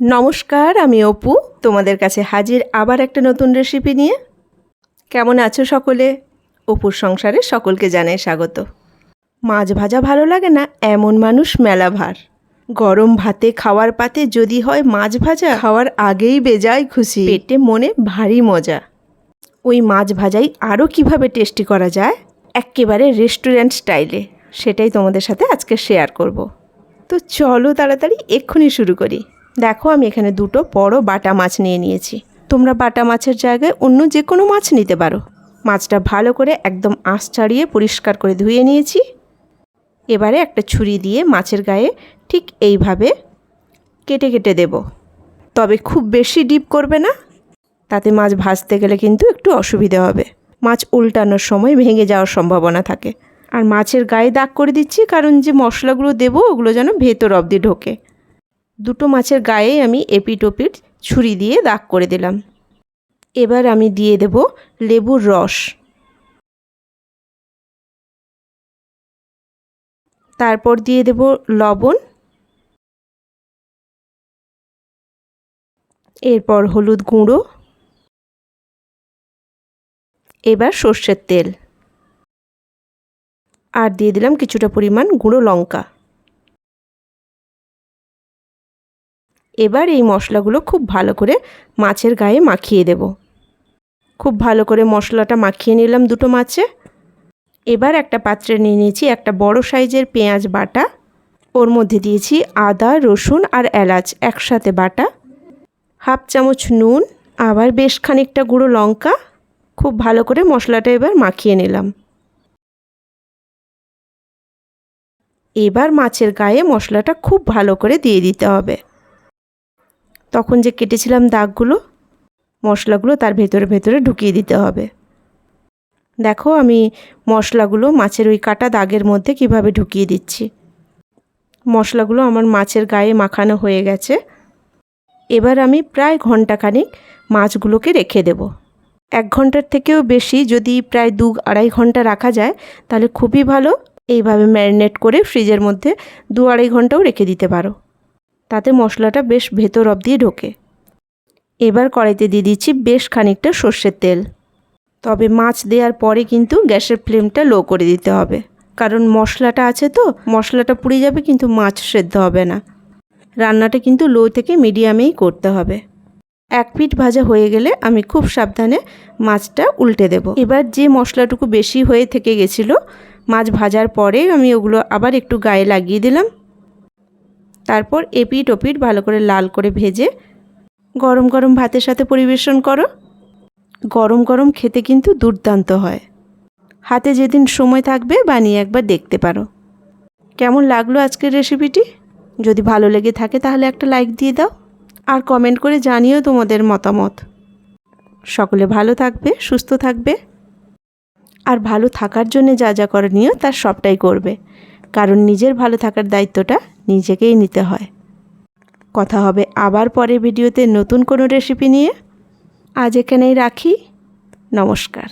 নমস্কার, আমি অপু। তোমাদের কাছে হাজির আবার একটা নতুন রেসিপি নিয়ে। কেমন আছো সকলে? অপুর সংসারে সকলকে জানাই স্বাগত। মাছ ভাজা ভালো লাগে না? এমন মানুষ মেলা ভার। গরম ভাতে খাওয়ার পাতে যদি হয় মাছ ভাজা, খাওয়ার আগেই বেজায় খুশি। পেটে মনে ভারী মজা। ওই মাছ ভাজাই আরও কীভাবে টেস্টি করা যায়? একেবারে রেস্টুরেন্ট স্টাইলে সেটাই তোমাদের সাথে আজকে শেয়ার করব। তো চলো তাড়াতাড়ি এক্ষুনি শুরু করি। দেখো, আমি এখানে দুটো বড় বাটা মাছ নিয়ে নিয়েছি। তোমরা বাটা মাছের জায়গায় অন্য যে কোনো মাছ নিতে পারো। মাছটা ভালো করে একদম আঁশ ছাড়িয়ে পরিষ্কার করে ধুয়ে নিয়েছি। এবারে একটা ছুরি দিয়ে মাছের গায়ে ঠিক এইভাবে কেটে কেটে দেব। তবে খুব বেশি ডিপ করবে না, তাতে মাছ ভাজতে গেলে কিন্তু একটু অসুবিধে হবে। মাছ উল্টানোর সময় ভেঙে যাওয়ার সম্ভাবনা থাকে। আর মাছের গায়ে দাগ করে দিচ্ছি, কারণ যে মশলাগুলো দেবো, ওগুলো যেন ভেতর অবধি ঢোকে। দুটো মাছের গায়ে আমি এপিট ওপিট ছুরি দিয়ে দাগ করে দিলাম। এবার আমি দিয়ে দেব লেবুর রস। তারপর দিয়ে দেব লবণ। এরপর হলুদ গুঁড়ো। এবার সর্ষের তেল। আর দিয়ে দিলাম কিছুটা পরিমাণ গুঁড়ো লঙ্কা। এবার এই মশলাগুলো খুব ভালো করে মাছের গায়ে মাখিয়ে দেব। খুব ভালো করে মশলাটা মাখিয়ে নিলাম দুটো মাছে। এবার একটা পাত্রে নিয়ে নিয়েছি একটা বড় সাইজের পেঁয়াজ বাটা। ওর মধ্যে দিয়েছি আদা, রসুন আর এলাচ একসাথে বাটা। হাফ চামচ নুন, আবার বেশ খানিকটা গুঁড়ো লঙ্কা। খুব ভালো করে মশলাটা এবার মাখিয়ে নিলাম। এবার মাছের গায়ে মশলাটা খুব ভালো করে দিয়ে দিতে হবে। তখন যে কেটেছিলাম দাগগুলো, মশলাগুলো তার ভেতরে ভেতরে ঢুকিয়ে দিতে হবে। দেখো আমি মশলাগুলো মাছের ওই কাটা দাগের মধ্যে কীভাবে ঢুকিয়ে দিচ্ছি। মশলাগুলো আমার মাছের গায়ে মাখানো হয়ে গেছে। এবার আমি প্রায় ঘন্টাখানিক মাছগুলোকে রেখে দেব। এক ঘণ্টার থেকেও বেশি যদি প্রায় দু আড়াই ঘণ্টা রাখা যায়, তাহলে খুবই ভালো। এইভাবে ম্যারিনেট করে ফ্রিজের মধ্যে দু আড়াই ঘন্টাও রেখে দিতে পারো। তাতে মশলাটা বেশ ভেতর অবধি ঢোকে। এবার কড়াইতে দিয়ে দিচ্ছি বেশ খানিকটা সর্ষের তেল। তবে মাছ দেওয়ার পরে কিন্তু গ্যাসের ফ্লেমটা লো করে দিতে হবে। কারণ মশলাটা আছে তো, মশলাটা পুড়ে যাবে কিন্তু মাছ সেদ্ধ হবে না। রান্নাটা কিন্তু লো থেকে মিডিয়ামেই করতে হবে। এক পিঠ ভাজা হয়ে গেলে আমি খুব সাবধানে মাছটা উল্টে দেব। এবার যে মশলাটুকু বেশি হয়ে থেকে গেছিল, মাছ ভাজার পরে আমি ওগুলো আবার একটু গায়ে লাগিয়ে দিলাম। তারপর এপিট ওপিট ভালো করে লাল করে ভেজে গরম গরম ভাতের সাথে পরিবেশন করো। গরম গরম খেতে কিন্তু দুর্দান্ত হয়। হাতে যেদিন সময় থাকবে বানিয়ে একবার দেখতে পারো। কেমন লাগল আজকের রেসিপিটি? যদি ভালো লেগে থাকে তাহলে একটা লাইক দিয়ে দাও। আর কমেন্ট করে জানিও তোমাদের মতামত। সকলে ভালো থাকবে, সুস্থ থাকবে। আর ভালো থাকার জন্য যা যা করণীয় তার সবটাই করবে। কারণ নিজের ভালো থাকার দায়িত্বটা নিজেকেই নিতে হয়। কথা হবে আবার পরের ভিডিওতে নতুন কোনো রেসিপি নিয়ে। আজ এখানেই রাখি। নমস্কার।